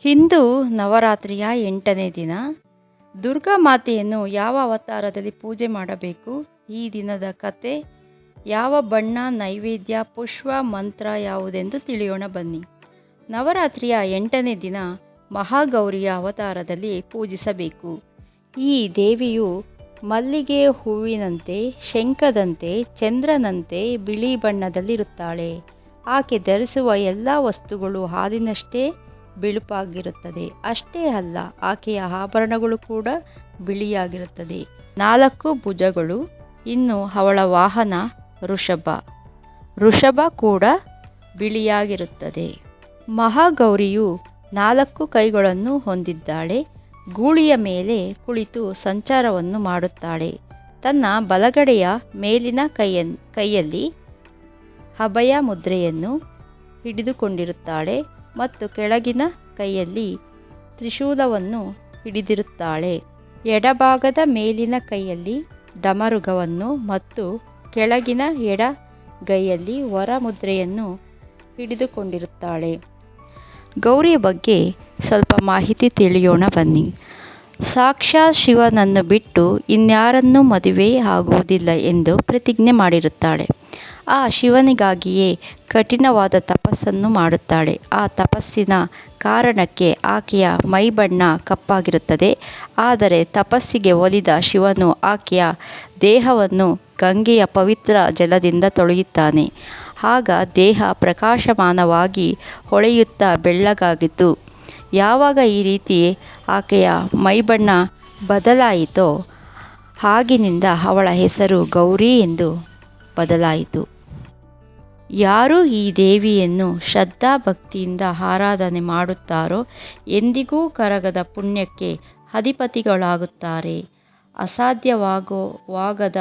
ಹಿಂದೂ ನವರಾತ್ರಿಯ ಎಂಟನೇ ದಿನ. ದುರ್ಗಾ ಮಾತೆಯನ್ನು ಯಾವ ಅವತಾರದಲ್ಲಿ ಪೂಜೆ ಮಾಡಬೇಕು? ಈ ದಿನದ ಕತೆ, ಯಾವ ಬಣ್ಣ, ನೈವೇದ್ಯ, ಪುಷ್ಪ, ಮಂತ್ರ ಯಾವುದೆಂದು ತಿಳಿಯೋಣ ಬನ್ನಿ. ನವರಾತ್ರಿಯ ಎಂಟನೇ ದಿನ ಮಹಾಗೌರಿಯ ಅವತಾರದಲ್ಲಿ ಪೂಜಿಸಬೇಕು. ಈ ದೇವಿಯು ಮಲ್ಲಿಗೆ ಹೂವಿನಂತೆ, ಶಂಖದಂತೆ, ಚಂದ್ರನಂತೆ ಬಿಳಿ ಬಣ್ಣದಲ್ಲಿರುತ್ತಾಳೆ. ಆಕೆ ಧರಿಸುವ ಎಲ್ಲ ವಸ್ತುಗಳು ಹಾಲಿನಷ್ಟೇ ಬಿಳುಪಾಗಿರುತ್ತದೆ. ಅಷ್ಟೇ ಅಲ್ಲ, ಆಕೆಯ ಆಭರಣಗಳು ಕೂಡ ಬಿಳಿಯಾಗಿರುತ್ತದೆ. ನಾಲ್ಕು ಭುಜಗಳು, ಇನ್ನು ಅವಳ ವಾಹನ ಋಷಭ. ಋಷಭ ಕೂಡ ಬಿಳಿಯಾಗಿರುತ್ತದೆ. ಮಹಾಗೌರಿಯು ನಾಲ್ಕು ಕೈಗಳನ್ನು ಹೊಂದಿದ್ದಾಳೆ. ಗೂಳಿಯ ಮೇಲೆ ಕುಳಿತು ಸಂಚಾರವನ್ನು ಮಾಡುತ್ತಾಳೆ. ತನ್ನ ಬಲಗಡೆಯ ಮೇಲಿನ ಕೈಯ ಕೈಯಲ್ಲಿ ಅಭಯ ಮುದ್ರೆಯನ್ನು ಹಿಡಿದುಕೊಂಡಿರುತ್ತಾಳೆ. ಮತ್ತು ಕೆಳಗಿನ ಕೈಯಲ್ಲಿ ತ್ರಿಶೂಲವನ್ನು ಹಿಡಿದಿರುತ್ತಾಳೆ. ಎಡಭಾಗದ ಮೇಲಿನ ಕೈಯಲ್ಲಿ ಡಮರುಗವನ್ನು ಮತ್ತು ಕೆಳಗಿನ ಎಡ ಎಡಗೈಯಲ್ಲಿ ವರಮುದ್ರೆಯನ್ನು ಹಿಡಿದುಕೊಂಡಿರುತ್ತಾಳೆ. ಗೌರಿಯ ಬಗ್ಗೆ ಸ್ವಲ್ಪ ಮಾಹಿತಿ ತಿಳಿಯೋಣ ಬನ್ನಿ. ಸಾಕ್ಷಾತ್ ಶಿವನನ್ನು ಬಿಟ್ಟು ಇನ್ಯಾರನ್ನೂ ಮದುವೆ ಆಗುವುದಿಲ್ಲ ಎಂದು ಪ್ರತಿಜ್ಞೆ ಮಾಡಿರುತ್ತಾಳೆ. ಆ ಶಿವನಿಗಾಗಿಯೇ ಕಠಿಣವಾದ ತಪಸ್ಸನ್ನು ಮಾಡುತ್ತಾಳೆ. ಆ ತಪಸ್ಸಿನ ಕಾರಣಕ್ಕೆ ಆಕೆಯ ಮೈಬಣ್ಣ ಕಪ್ಪಾಗಿರುತ್ತದೆ. ಆದರೆ ತಪಸ್ಸಿಗೆ ಒಲಿದ ಶಿವನು ಆಕೆಯ ದೇಹವನ್ನು ಗಂಗೆಯ ಪವಿತ್ರ ಜಲದಿಂದ ತೊಳೆಯುತ್ತಾನೆ. ಆಗ ದೇಹ ಪ್ರಕಾಶಮಾನವಾಗಿ ಹೊಳೆಯುತ್ತಾ ಬೆಳ್ಳಗಾಗಿತ್ತು ಯಾವಾಗ ಈ ರೀತಿ ಆಕೆಯ ಮೈಬಣ್ಣ ಬದಲಾಯಿತೋ ಆಗಿನಿಂದ ಅವಳ ಹೆಸರು ಗೌರಿ ಎಂದು ಬದಲಾಯಿತು. ಯಾರು ಈ ದೇವಿಯನ್ನು ಶ್ರದ್ಧಾಭಕ್ತಿಯಿಂದ ಆರಾಧನೆ ಮಾಡುತ್ತಾರೋ ಎಂದಿಗೂ ಕರಗದ ಪುಣ್ಯಕ್ಕೆ ಅಧಿಪತಿಗಳಾಗುತ್ತಾರೆ. ಅಸಾಧ್ಯವಾಗುವಾಗದ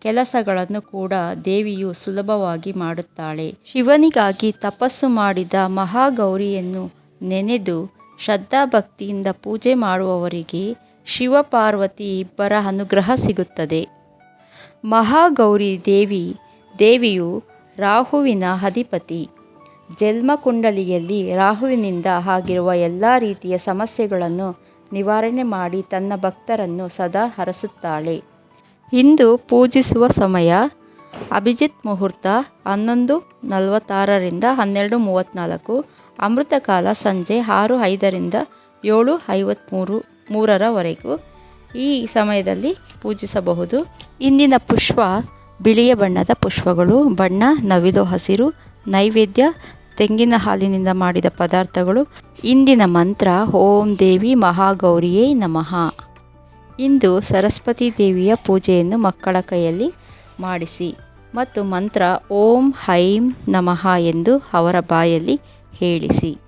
ಕೆಲಸಗಳನ್ನು ಕೂಡ ದೇವಿಯು ಸುಲಭವಾಗಿ ಮಾಡುತ್ತಾಳೆ. ಶಿವನಿಗಾಗಿ ತಪಸ್ಸು ಮಾಡಿದ ಮಹಾಗೌರಿಯನ್ನು ನೆನೆದು ಶ್ರದ್ಧಾಭಕ್ತಿಯಿಂದ ಪೂಜೆ ಮಾಡುವವರಿಗೆ ಶಿವಪಾರ್ವತಿ ಇಬ್ಬರ ಅನುಗ್ರಹ ಸಿಗುತ್ತದೆ. ಮಹಾಗೌರಿ ದೇವಿ, ದೇವಿಯು ರಾಹುವಿನ ಅಧಿಪತಿ. ಜನ್ಮಕುಂಡಲಿಯಲ್ಲಿ ರಾಹುವಿನಿಂದ ಆಗಿರುವ ಎಲ್ಲ ರೀತಿಯ ಸಮಸ್ಯೆಗಳನ್ನು ನಿವಾರಣೆ ಮಾಡಿ ತನ್ನ ಭಕ್ತರನ್ನು ಸದಾ ಹರಸುತ್ತಾಳೆ. ಇಂದು ಪೂಜಿಸುವ ಸಮಯ ಅಭಿಜಿತ್ ಮುಹೂರ್ತ ಹನ್ನೊಂದು ನಲವತ್ತಾರರಿಂದ ಹನ್ನೆರಡು ಮೂವತ್ತ್ನಾಲ್ಕು ಅಮೃತಕಾಲ ಸಂಜೆ ಆರು ಐದರಿಂದ ಏಳು ಐವತ್ತ್ಮೂರು ಮೂರರವರೆಗೂ ಈ ಸಮಯದಲ್ಲಿ ಪೂಜಿಸಬಹುದು. ಇಂದಿನ ಪುಷ್ಪ ಬಿಳಿಯ ಬಣ್ಣದ ಪುಷ್ಪಗಳು, ಬಣ್ಣ, ನವಿಲು ಹಸಿರು, ನೈವೇದ್ಯ, ತೆಂಗಿನ ಹಾಲಿನಿಂದ ಮಾಡಿದ ಪದಾರ್ಥಗಳು. ಇಂದಿನ ಮಂತ್ರ, ಓಂ ದೇವಿ ಮಹಾಗೌರಿಯೇ ನಮಃ. ಇಂದು ಸರಸ್ವತಿ ದೇವಿಯ ಪೂಜೆಯನ್ನು ಮಕ್ಕಳ ಕೈಯಲ್ಲಿ ಮಾಡಿಸಿ ಮತ್ತು ಮಂತ್ರ ಓಂ ಹೈಂ ನಮಃ ಎಂದು ಅವರ ಬಾಯಲ್ಲಿ ಹೇಳಿಸಿ.